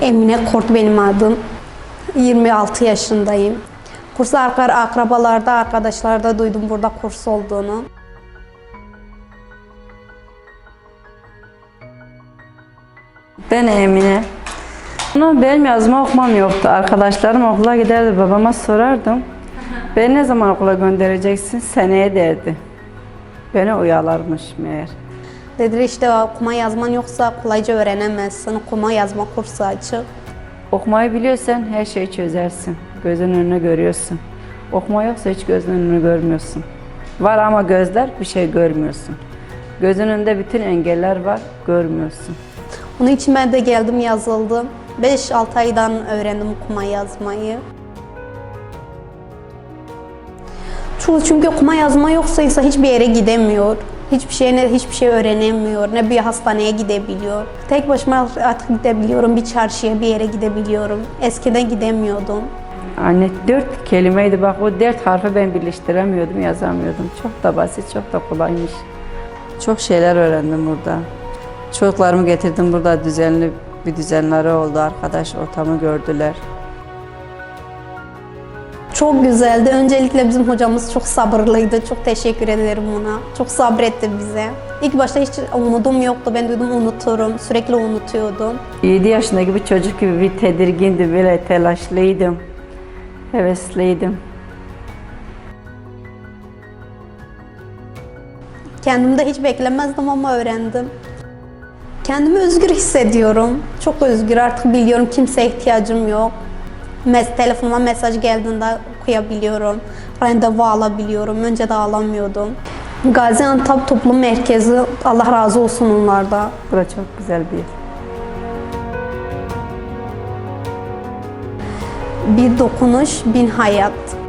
Emine Kurt benim adım. 26 yaşındayım. Kursu akrabalarda, arkadaşlarda duydum burada kurs olduğunu. Ben Emine. Ama benim yazma okumam yoktu. Arkadaşlarım okula giderdi. Babama sorardım. Beni ne zaman okula göndereceksin? Seneye derdi. Beni uyalarmış meğer. Dediler işte okuma yazman yoksa kolayca öğrenemezsin. Okuma yazma kursu açık. Okumayı biliyorsan her şeyi çözersin. Gözün önüne görüyorsun. Okuma yoksa hiç gözün önünü görmüyorsun. Var ama gözler bir şey görmüyorsun. Gözün önünde bütün engeller var, görmüyorsun. Onun için ben de geldim yazıldım. 5-6 aydan öğrendim okuma yazmayı. Çünkü, çünkü okuma yazma yoksa insan hiçbir yere gidemiyor. Hiçbir şey ne hiçbir şey öğrenemiyor. Ne bir hastaneye gidebiliyor. Tek başıma artık gidebiliyorum. Bir çarşıya bir yere gidebiliyorum. Eskiden gidemiyordum. Anne dört kelimeydi bak o dört harfi ben birleştiremiyordum, yazamıyordum. Çok da basit, çok da kolaymış. Çok şeyler öğrendim burada. Çocuklarımı getirdim burada düzenli bir düzenleri oldu. Arkadaş ortamı gördüler. Çok güzeldi. Öncelikle bizim hocamız çok sabırlıydı. Çok teşekkür ederim ona. Çok sabretti bize. İlk başta hiç umudum yoktu. Ben dedim unuturum. Sürekli unutuyordum. 7 yaşındaki bir çocuk gibi bir tedirgindi, böyle telaşlıydım. Hevesliydim. Kendimde hiç beklemezdim ama öğrendim. Kendimi özgür hissediyorum. Çok özgür artık biliyorum kimseye ihtiyacım yok. Mes telefonuma mesaj geldiğinde okuyabiliyorum. Randevu alabiliyorum. Önce de alamıyordum. Gaziantep Toplum Merkezi Allah razı olsun onlarda. Burası çok güzel bir yer. Bir dokunuş bin hayat.